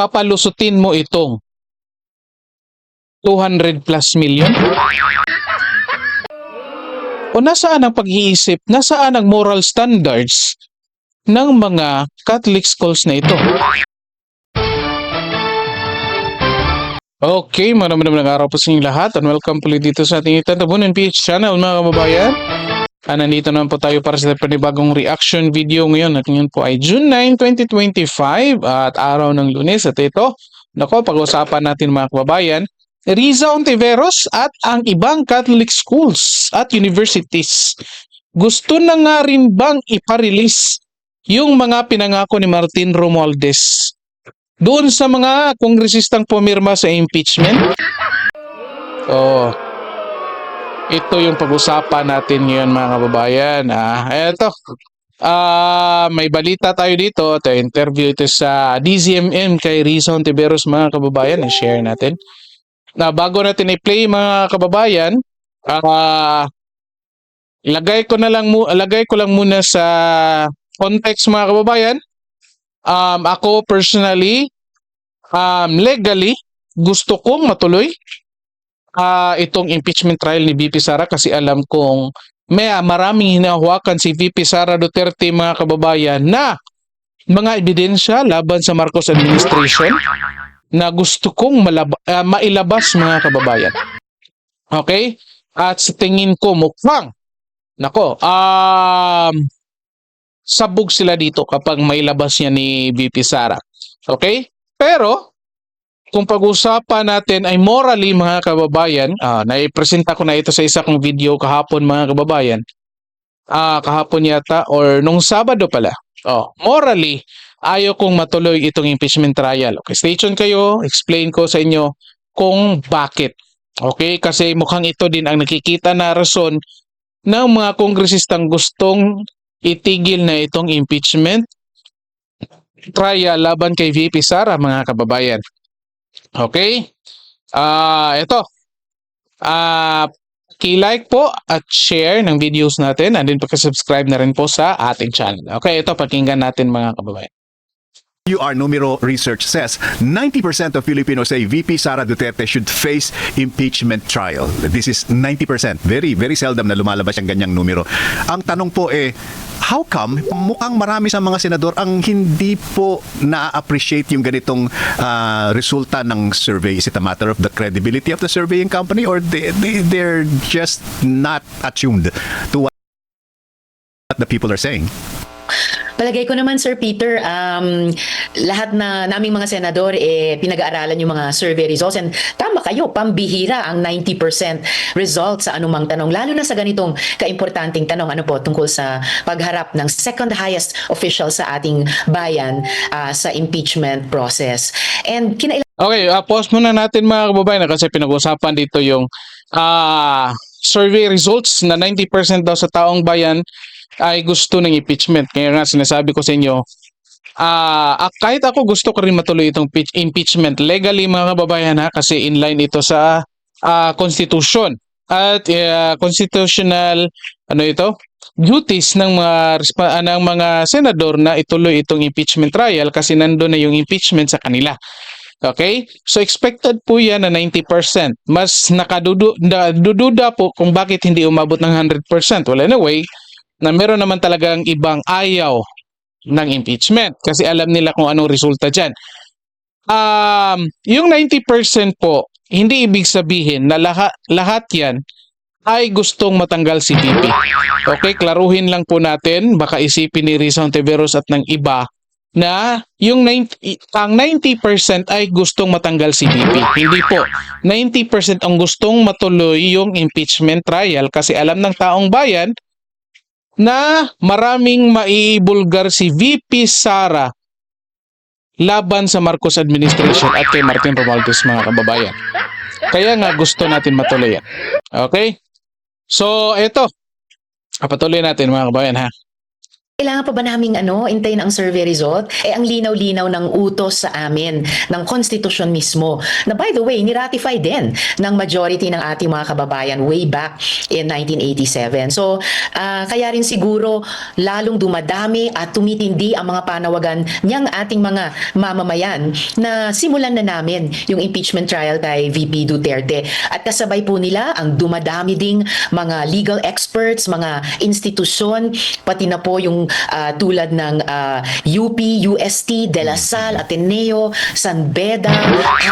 papalusutin mo itong 200 plus million? O nasaan ang pag-iisip, nasaan ang moral standards ng mga Catholic schools na ito? Okay, maraming araw po sa inyong lahat and welcome po dito sa ating Itatabunan PH channel mga kababayan. Ah, nandito naman po tayo para sa panibagong reaction video ngayon at ngayon po ay June 9, 2025 at araw ng lunes at ito, nako pag-usapan natin mga kababayan, Riza Ontiveros at ang ibang Catholic schools at universities. Gusto na nga rin bang iparelease yung mga pinangako ni Martin Romualdez doon sa mga kongresistang pumirma sa impeachment? Oh, ito yung pag-usapan natin ngayon mga kababayan. Ah, eto. Ah, may balita tayo dito. Ito, interview ito sa DZMM kay Riza Ontiveros mga kababayan. I-share natin. Na bago natin i-play mga kababayan, ah lagay ko na lang mu lagay ko lang muna sa context mga kababayan. Um, ako personally, um, legally, gusto kong matuloy ah itong impeachment trial ni VP Sara kasi alam kong may maraming hinahawakan si VP Sara Duterte mga kababayan na mga ebidensya laban sa Marcos administration na gusto kong malab- ah, mailabas mga kababayan. Okay? At sa tingin ko mukhang nako, um sabog sila dito kapag mailabas niya ni VP Sara. Okay? Pero kung pag-usapan natin ay morally mga kababayan, ah naipresenta ko na ito sa isa kong video kahapon mga kababayan. Ah kahapon yata or nung Sabado pala. Oh, morally ayaw kong matuloy itong impeachment trial. Okay, stay tuned kayo, explain ko sa inyo kung bakit. Okay, kasi mukhang ito din ang nakikita na rason ng mga kongresistang gustong itigil na itong impeachment trial laban kay VP Sara mga kababayan. Okay? Ah, ito. Ah, ki-like po at share ng videos natin and then pagka-subscribe na rin po sa ating channel. Okay, ito pakinggan natin mga kababayan. UR Numero research says 90% of Filipinos say VP Sara Duterte should face impeachment trial. This is 90%. Very, very seldom na lumalabas ang ganyang numero. Ang tanong po eh, how come mukhang marami sa mga senador ang hindi po na-appreciate yung ganitong ah, resulta ng survey? Is it a matter of the credibility of the surveying company or they, they, they're just not attuned to what the people are saying? Palagay ko naman Sir Peter, um, lahat na naming mga senador eh pinag-aaralan yung mga survey results and tama kayo, pambihira ang 90% results sa anumang tanong lalo na sa ganitong kaimportanteng tanong ano po tungkol sa pagharap ng second highest official sa ating bayan ah, sa impeachment process. And kinailangan Okay, uh, pause muna natin mga kababayan kasi pinag-usapan dito yung ah survey results na 90% daw sa taong bayan ay gusto ng impeachment. Kaya nga sinasabi ko sa inyo, ah, kahit ako gusto ko rin matuloy itong impeachment legally mga kababayan ha kasi in line ito sa ah, constitution at ah, constitutional ano ito duties ng mga ah, ng mga senador na ituloy itong impeachment trial kasi nandoon na yung impeachment sa kanila. Okay? So expected po yan na 90%. Mas nakadudu da- dududa po kung bakit hindi umabot ng 100%. Well, anyway, na meron naman talagang ibang ayaw ng impeachment kasi alam nila kung anong resulta dyan. Um, yung 90% po, hindi ibig sabihin na lahat, lahat yan ay gustong matanggal si VP. Okay, klaruhin lang po natin, baka isipin ni Rizal Ontiveros at ng iba na yung 90, ang 90% ay gustong matanggal si VP. Hindi po. 90% ang gustong matuloy yung impeachment trial kasi alam ng taong bayan na maraming maiibulgar si VP Sara laban sa Marcos administration at kay Martin Romualdez mga kababayan. Kaya nga gusto natin matuloy yan. Okay? So, eto. Patuloy natin mga kababayan ha. Kailangan pa ba naming ano, intayin ang survey result? Eh, ang linaw-linaw ng utos sa amin, ng konstitusyon mismo, na by the way, niratify din ng majority ng ating mga kababayan way back in 1987. So, ah, kaya rin siguro lalong dumadami at tumitindi ang mga panawagan niyang ating mga mamamayan na simulan na namin yung impeachment trial kay VP Duterte. At kasabay po nila ang dumadami ding mga legal experts, mga institusyon, pati na po yung ah, tulad ng ah, UP, UST, De La Salle, Ateneo, San Beda,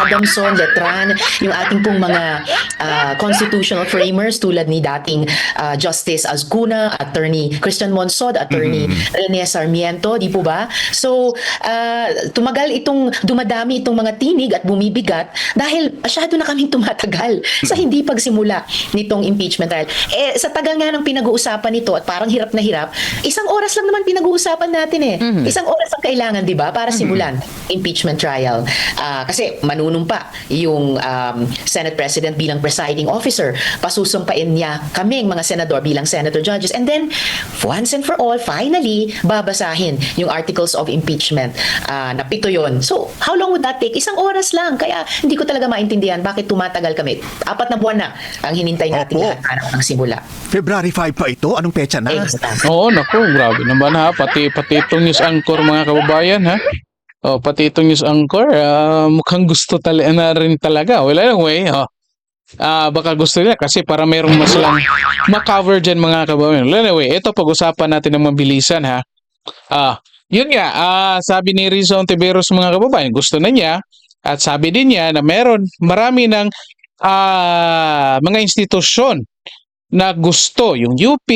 Adamson, Letran, yung ating pong mga ah, constitutional framers tulad ni dating ah, Justice Azcuna, Attorney Christian Monsod, Attorney Rene Sarmiento, di po ba? So, ah, tumagal itong, dumadami itong mga tinig at bumibigat dahil masyado na kaming tumatagal sa hindi pagsimula nitong impeachment trial. Eh, sa tagal nga ng pinag-uusapan nito at parang hirap na hirap, isang oras lang naman pinag-uusapan natin eh. Isang oras ang kailangan, di ba, para simulan impeachment trial. Ah, kasi manunumpa yung um, Senate President bilang presiding officer. Pasusumpain niya kaming mga senador bilang senator judges. And then, once and for all, finally, babasahin yung articles of impeachment. Ah, na pito yun. So, how long would that take? Isang oras lang. Kaya hindi ko talaga maintindihan bakit tumatagal kami. Apat na buwan na ang hinintay natin Opo. lahat ng simula. February 5 pa ito? Anong petsa na? Exactly. Oo, naku, grabe naman ha. Pati, pati itong news anchor mga kababayan ha. Oh, pati itong news anchor, ah, mukhang gusto talaga na rin talaga. Well, anyway, oh. Ah, baka gusto nila kasi para merong mas lang ma-cover dyan mga kababayan. Well, anyway, ito pag-usapan natin ng mabilisan ha. Ah, yun nga, ah, sabi ni Rizzo Ontiveros mga kababayan, gusto na niya at sabi din niya na meron marami ng ah, mga institusyon na gusto yung UP,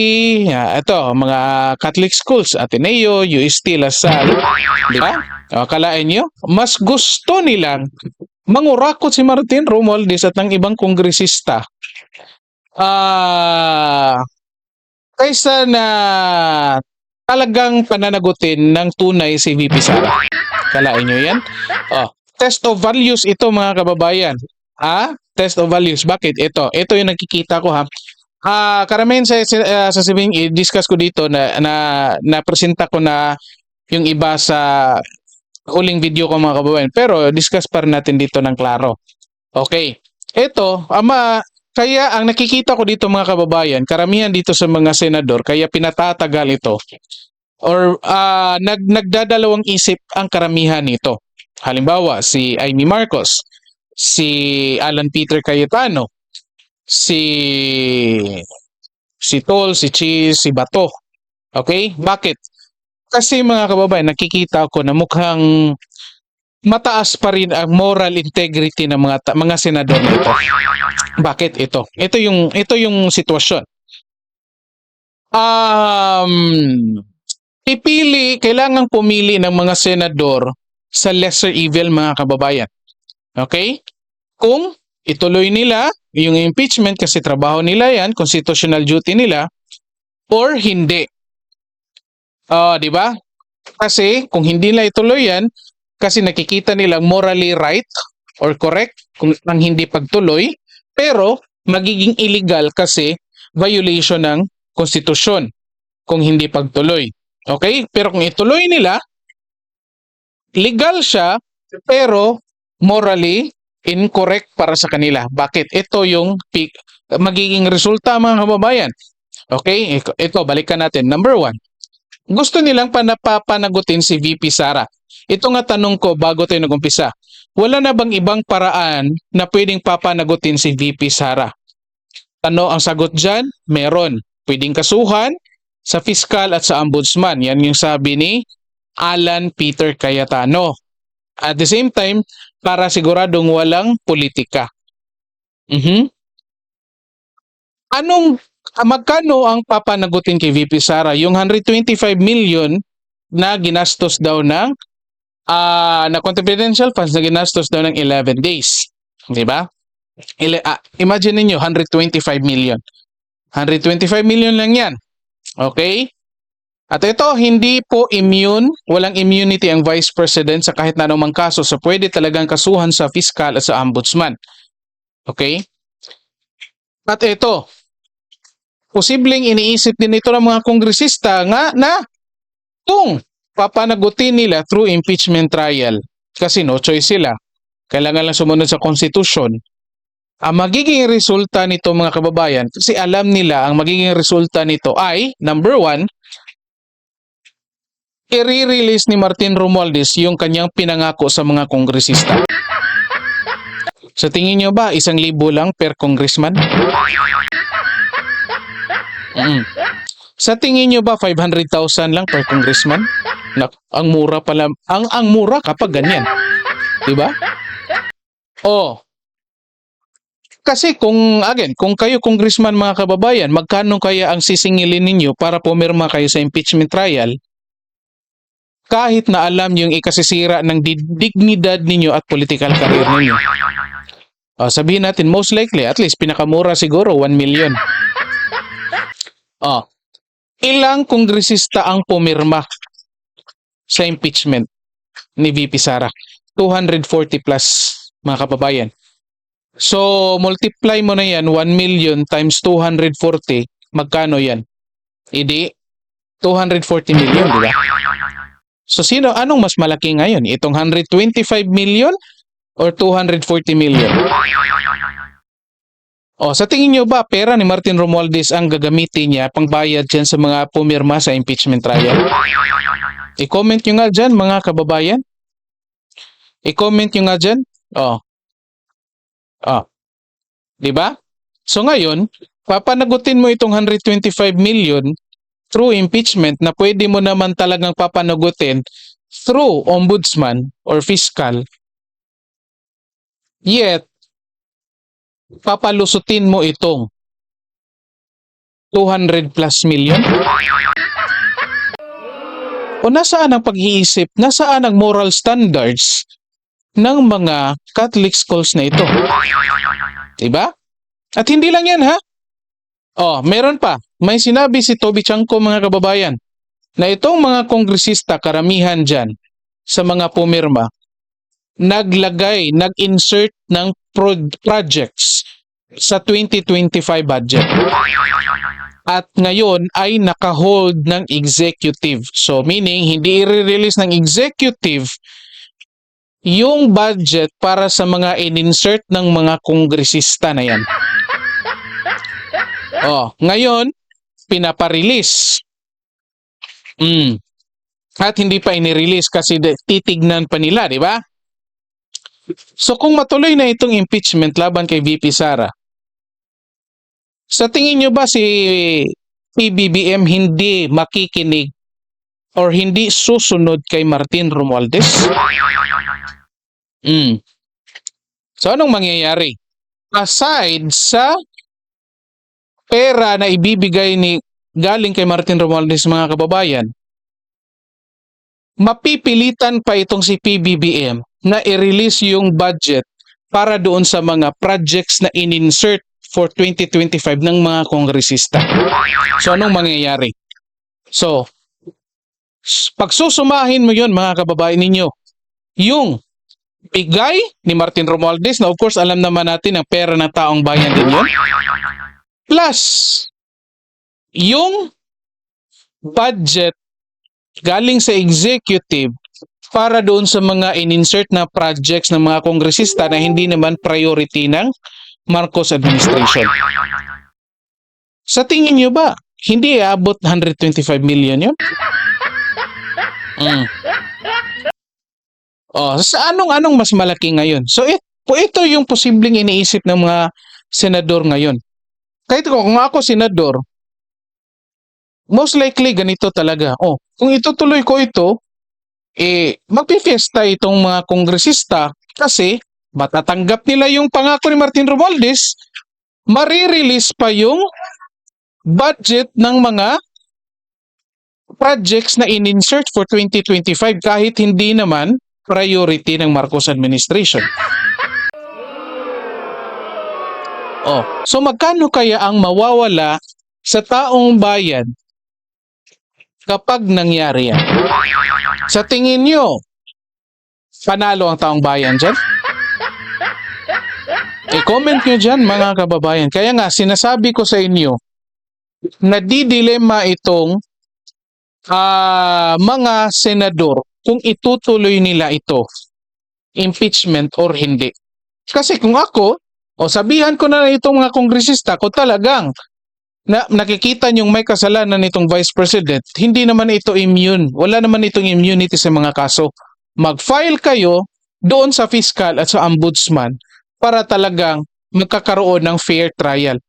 ah, ito, mga Catholic schools, Ateneo, UST, LaSalle, di ba? O, kalain nyo, mas gusto nilang mangurakot si Martin Romualdez at ng ibang kongresista ah kaysa na talagang pananagutin ng tunay si VP Sara. Kalain nyo yan? Oh, test of values ito mga kababayan. Ah, test of values. Bakit? Ito. Ito yung nakikita ko ha. Ah, karamihan sa sa sasabihin i-discuss ko dito na na na-presenta ko na yung iba sa huling video ko mga kababayan. Pero discuss pa rin natin dito ng klaro. Okay. Ito, ama, kaya ang nakikita ko dito mga kababayan, karamihan dito sa mga senador, kaya pinatatagal ito or ah, nag, nagdadalawang isip ang karamihan nito. Halimbawa, si Amy Marcos, si Alan Peter Cayetano, si si Tol, si Cheese, si Bato. Okay? Bakit? Kasi mga kababayan, nakikita ko na mukhang mataas pa rin ang moral integrity ng mga mga senador nito. Bakit ito? Ito yung ito yung sitwasyon. Um pipili, kailangang pumili ng mga senador sa lesser evil mga kababayan. Okay? Kung ituloy nila yung impeachment kasi trabaho nila yan, constitutional duty nila, or hindi. Ah, di ba? Kasi kung hindi nila ituloy yan, kasi nakikita nilang morally right or correct kung ang hindi pagtuloy, pero magiging illegal kasi violation ng konstitusyon kung hindi pagtuloy. Okay? Pero kung ituloy nila, legal siya, pero morally incorrect para sa kanila. Bakit? Ito yung pi- magiging resulta mga kababayan. Okay? Ito, ito, balikan natin. Number one, gusto nilang panapapanagutin si VP Sara. Ito nga tanong ko bago tayo nag-umpisa. Wala na bang ibang paraan na pwedeng papanagutin si VP Sara? Ano ang sagot dyan? Meron. Pwedeng kasuhan sa fiskal at sa ombudsman. Yan yung sabi ni Alan Peter Cayetano. At the same time, para siguradong walang politika. Mhm. Anong ah, magkano ang papanagutin kay VP Sara? Yung 125 million na ginastos daw ng ah na confidential funds na ginastos daw ng 11 days. 'Di ba? Ile- ah, imagine niyo 125 million. 125 million lang 'yan. Okay? At ito, hindi po immune, walang immunity ang Vice President sa kahit na anumang kaso. So pwede talagang kasuhan sa fiscal at sa ombudsman. Okay? At ito, posibleng iniisip din ito ng mga kongresista nga na Kung papanagutin nila through impeachment trial, kasi no choice sila, kailangan lang sumunod sa konstitusyon, ang magiging resulta nito mga kababayan, kasi alam nila ang magiging resulta nito ay, number one, i-release ni Martin Romualdez yung kanyang pinangako sa mga kongresista. Sa tingin nyo ba, isang libo lang per congressman? Mm. Sa tingin nyo ba, 500,000 lang per congressman? Nak, ang mura pala, ang, ang mura kapag ganyan. Diba? Oh, kasi kung, again, kung kayo congressman mga kababayan, magkano kaya ang sisingilin ninyo para pumirma kayo sa impeachment trial? Kahit na alam yung ikasisira ng di- dignidad ninyo at political career ninyo. O, sabihin natin, most likely, at least pinakamura siguro, 1 million. O, ilang kongresista ang pumirma sa impeachment ni VP Sara? 240 plus, mga kababayan. So, multiply mo na yan, 1 million times 240, magkano yan? Idi, 240 million, di ba? So, sino, anong mas malaki ngayon? Itong 125 million or 240 million? O, sa tingin nyo ba, pera ni Martin Romualdez ang gagamitin niya pangbayad dyan sa mga pumirma sa impeachment trial? I-comment nyo nga dyan, mga kababayan. I-comment nyo nga dyan. O, Ah. 'Di ba? So ngayon, papanagutin mo itong 125 million through impeachment na pwede mo naman talagang papanagutin through ombudsman or fiscal. Yet, papalusutin mo itong 200 plus million? O nasaan ang pag-iisip? Nasaan ang moral standards ng mga Catholic schools na ito? Diba? At hindi lang yan ha. Oh, meron pa. May sinabi si Toby Chanko mga kababayan na itong mga kongresista karamihan dyan sa mga pumirma naglagay, nag-insert ng pro- projects sa 2025 budget. At ngayon ay naka-hold ng executive. So meaning hindi i-release ng executive yung budget para sa mga in-insert ng mga kongresista na yan. Oh, ngayon, pinaparelease. Mm. At hindi pa inirelease kasi titignan pa nila, di ba? So kung matuloy na itong impeachment laban kay VP Sara, sa tingin nyo ba si PBBM hindi makikinig or hindi susunod kay Martin Romualdez? Mm. So anong mangyayari? Aside sa pera na ibibigay ni galing kay Martin Romualdez mga kababayan, mapipilitan pa itong si PBBM na i-release yung budget para doon sa mga projects na in-insert for 2025 ng mga kongresista. So anong mangyayari? So, pagsusumahin mo yun mga kababayan ninyo, yung bigay ni Martin Romualdez na of course alam naman natin ang pera ng taong bayan din yun. Plus, yung budget galing sa executive para doon sa mga in-insert na projects ng mga kongresista na hindi naman priority ng Marcos administration. Sa tingin nyo ba, hindi aabot 125 million yun? Mm. Oh, sa anong-anong mas malaki ngayon? So, ito yung posibleng iniisip ng mga senador ngayon. Kahit ko, kung ako senador, most likely ganito talaga. Oh, kung itutuloy ko ito, eh, magpifiesta itong mga kongresista kasi matatanggap nila yung pangako ni Martin Romualdez, marirelease pa yung budget ng mga projects na in-insert for 2025 kahit hindi naman priority ng Marcos administration. Oh, so magkano kaya ang mawawala sa taong bayan kapag nangyari yan? Sa tingin nyo, panalo ang taong bayan dyan? I-comment nyo dyan mga kababayan. Kaya nga, sinasabi ko sa inyo, nadidilema itong ah, mga senador kung itutuloy nila ito, impeachment or hindi. Kasi kung ako, o sabihan ko na itong mga kongresista ko talagang na nakikita niyong may kasalanan nitong Vice President, hindi naman ito immune. Wala naman itong immunity sa mga kaso. Mag-file kayo doon sa fiscal at sa ombudsman para talagang magkakaroon ng fair trial.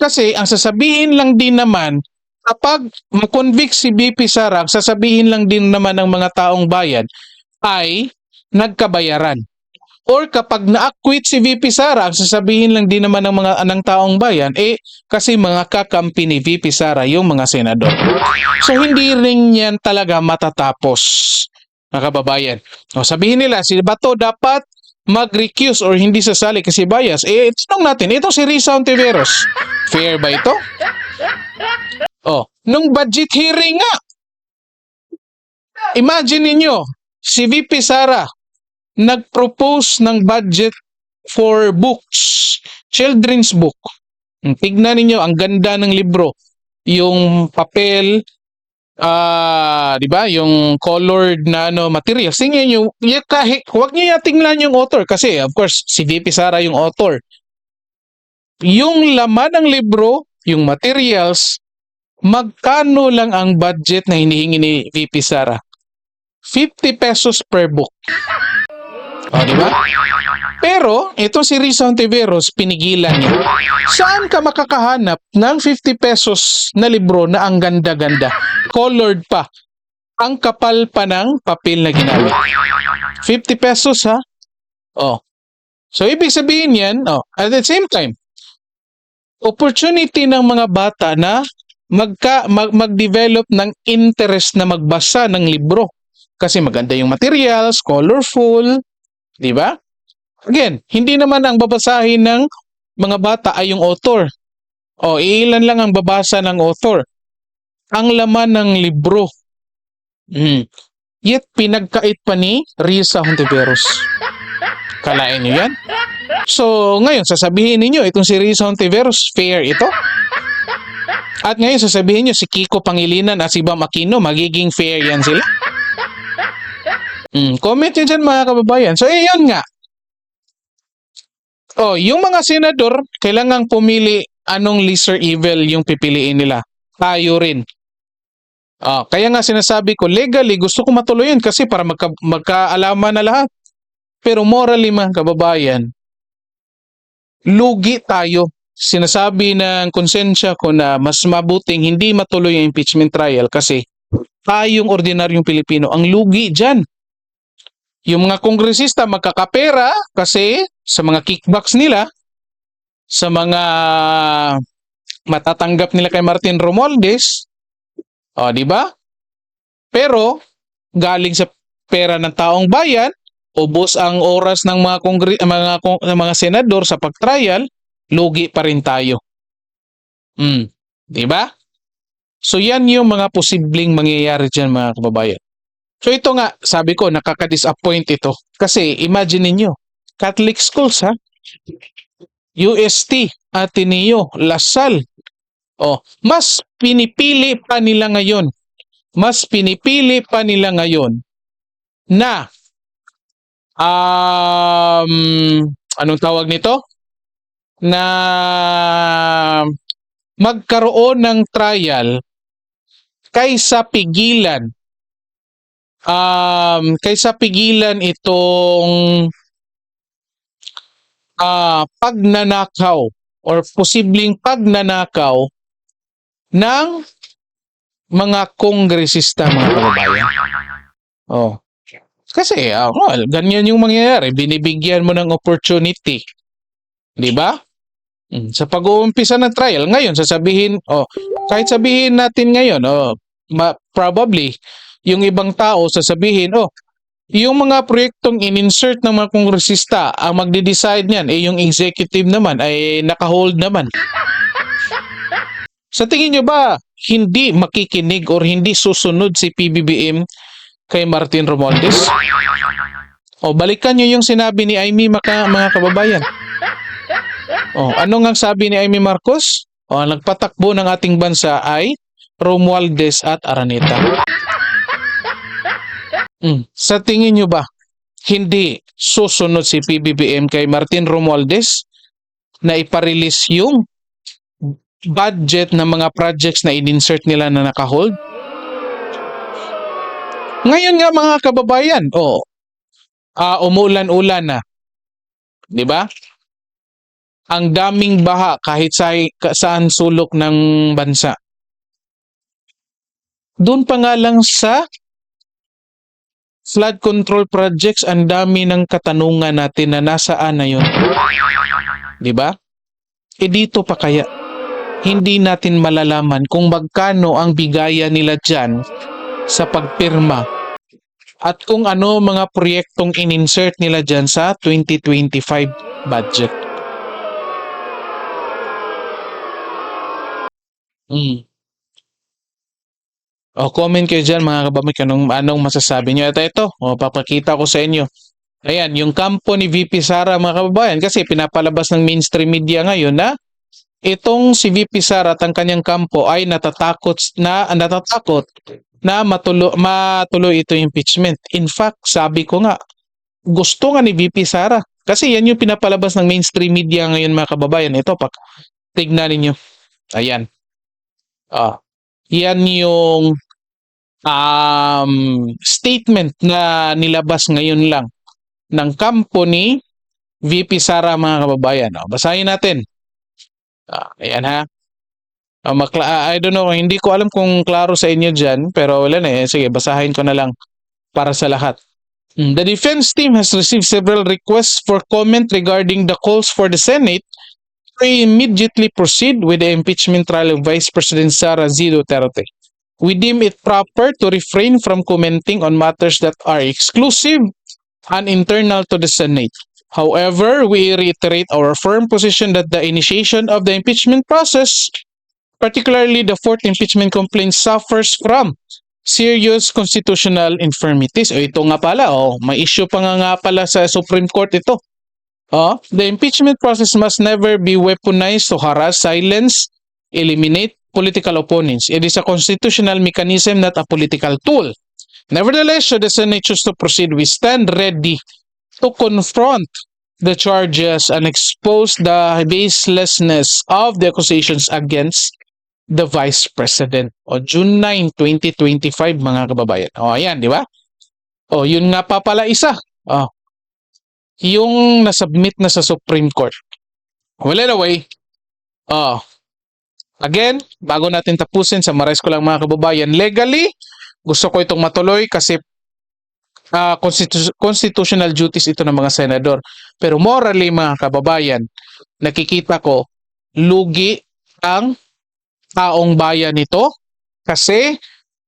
Kasi ang sasabihin lang din naman, kapag makonvict si BP Sara, ang sasabihin lang din naman ng mga taong bayan ay nagkabayaran. Or kapag na-acquit si VP Sara, ang sasabihin lang din naman ng mga anang taong bayan, eh, kasi mga kakampi ni VP Sara yung mga senador. So, hindi rin yan talaga matatapos, mga kababayan. O, sabihin nila, si Bato dapat mag-recuse or hindi sasali kasi bias. Eh, tanong natin, ito si Risa Ontiveros. Fair ba ito? Oh, nung budget hearing nga, imagine ninyo, si VP Sara, nag-propose ng budget for books, children's book. Tignan ninyo, ang ganda ng libro. Yung papel, ah, 'di ba? Yung colored na ano materials. Tingnan niyo, kahit huwag niyo tingnan yung author kasi of course si VP Sara yung author. Yung laman ng libro, yung materials, magkano lang ang budget na hinihingi ni VP Sara? 50 pesos per book. O, di ba? Pero, ito si Risa Ontiveros, pinigilan niya. Saan ka makakahanap ng 50 pesos na libro na ang ganda-ganda? Colored pa. Ang kapal pa ng papel na ginamit. 50 pesos ha? Oh. So, ibig sabihin yan, oh, at the same time, opportunity ng mga bata na magka, mag, mag-develop ng interest na magbasa ng libro. Kasi maganda yung materials, colorful, di ba? Again, hindi naman ang babasahin ng mga bata ay yung author. O, ilan lang ang babasa ng author. Ang laman ng libro. Hmm. Yet, pinagkait pa ni Risa Hontiveros. Kalain niyo yan? So, ngayon, sasabihin ninyo, itong si Risa Hontiveros, fair ito? At ngayon, sasabihin nyo, si Kiko Pangilinan at si Bam Aquino, magiging fair yan sila? Hmm, comment nyo dyan mga kababayan. So, eh, yun nga. Oh, yung mga senador, kailangang pumili anong lesser evil yung pipiliin nila. Tayo rin. Ah, kaya nga sinasabi ko, legally, gusto ko matuloy yun kasi para magka, magkaalaman na lahat. Pero morally mga kababayan, lugi tayo. Sinasabi ng konsensya ko na mas mabuting hindi matuloy ang impeachment trial kasi tayong ordinaryong Pilipino ang lugi dyan. Yung mga kongresista magkakapera kasi sa mga kickbacks nila, sa mga matatanggap nila kay Martin Romualdez, o di ba? Pero galing sa pera ng taong bayan, ubos ang oras ng mga kongre- mga mga senador sa pagtrial, lugi pa rin tayo. Hmm, di ba? So yan yung mga posibleng mangyayari diyan mga kababayan. So ito nga, sabi ko, nakaka-disappoint ito. Kasi imagine ninyo, Catholic schools ha, UST, Ateneo, Lasal. Oh, mas pinipili pa nila ngayon, mas pinipili pa nila ngayon na um, anong tawag nito? Na magkaroon ng trial kaysa pigilan um, kaysa pigilan itong ah pagnanakaw or posibleng pagnanakaw ng mga kongresista mga kababayan. Oh. Kasi, ah, well, ganyan yung mangyayari. Binibigyan mo ng opportunity. Di ba? Mm, Sa pag-uumpisa ng trial, ngayon, sasabihin, oh, kahit sabihin natin ngayon, oh, probably, yung ibang tao sasabihin, oh, yung mga proyektong in-insert ng mga kongresista, ang magde-decide niyan, eh yung executive naman ay naka-hold naman. Sa tingin nyo ba, hindi makikinig or hindi susunod si PBBM kay Martin Romualdez? O balikan nyo yung sinabi ni Amy maka, mga kababayan. O ano nga sabi ni Amy Marcos? O nagpatakbo ng ating bansa ay Romualdez at Araneta. Mm. Sa tingin nyo ba, hindi susunod si PBBM kay Martin Romualdez na iparelease yung budget ng mga projects na in-insert nila na nakahold? Ngayon nga mga kababayan, oh, ah umulan-ulan na. 'Di ba? Ang daming baha kahit sa saan sulok ng bansa. Doon pa nga lang sa flood control projects, ang dami ng katanungan natin na nasaan na yun. 'Di ba? E dito pa kaya hindi natin malalaman kung magkano ang bigaya nila dyan sa pagpirma at kung ano mga proyektong in-insert nila dyan sa 2025 budget. Mm. O comment kayo dyan mga kabamay kung anong, anong masasabi nyo. Ito, ito. O, papakita ko sa inyo. Ayan, yung kampo ni VP Sara mga kababayan kasi pinapalabas ng mainstream media ngayon na itong si VP Sara at ang kanyang kampo ay natatakot na natatakot na matulo, matuloy ito impeachment. In fact, sabi ko nga, gusto nga ni VP Sara. Kasi yan yung pinapalabas ng mainstream media ngayon mga kababayan. Ito, pak, tignan ninyo. Ayan. Ah, yan yung um, statement na nilabas ngayon lang ng kampo ni VP Sara mga kababayan. O, basahin natin. Ah, ayan ha. Ah, makla- ah, I don't know, hindi ko alam kung klaro sa inyo dyan, pero wala na eh. Sige, basahin ko na lang para sa lahat. Mm, The defense team has received several requests for comment regarding the calls for the Senate to immediately proceed with the impeachment trial of Vice President Sara Z. Duterte. We deem it proper to refrain from commenting on matters that are exclusive and internal to the Senate. However, we reiterate our firm position that the initiation of the impeachment process, particularly the fourth impeachment complaint, suffers from serious constitutional infirmities. O ito nga pala, oh, may issue pa nga nga pala sa Supreme Court ito. Oh, the impeachment process must never be weaponized to harass, silence, eliminate political opponents. It is a constitutional mechanism, not a political tool. Nevertheless, should the Senate choose to proceed, we stand ready to confront the charges and expose the baselessness of the accusations against the Vice President. O June 9, 2025 mga kababayan. O ayan, di ba? O yun nga pa pala isa. O, yung nasubmit na sa Supreme Court. Well, anyway, oh, again, bago natin tapusin, summarize ko lang mga kababayan, legally, gusto ko itong matuloy kasi ah, constitu- constitutional duties ito ng mga senador. Pero morally, mga kababayan, nakikita ko, lugi ang taong bayan nito kasi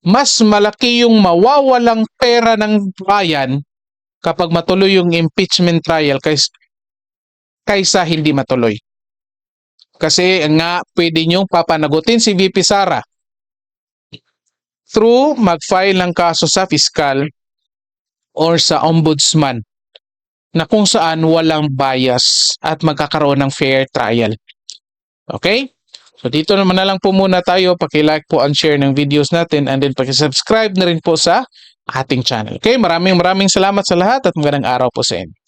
mas malaki yung mawawalang pera ng bayan kapag matuloy yung impeachment trial kaysa, kaysa hindi matuloy. Kasi nga pwede niyong papanagutin si VP Sara through mag-file ng kaso sa fiscal or sa ombudsman na kung saan walang bias at magkakaroon ng fair trial. Okay? So dito naman na lang po muna tayo. Paki-like po and share ng videos natin and then paki-subscribe na rin po sa ating channel. Okay? Maraming maraming salamat sa lahat at magandang araw po sa inyo.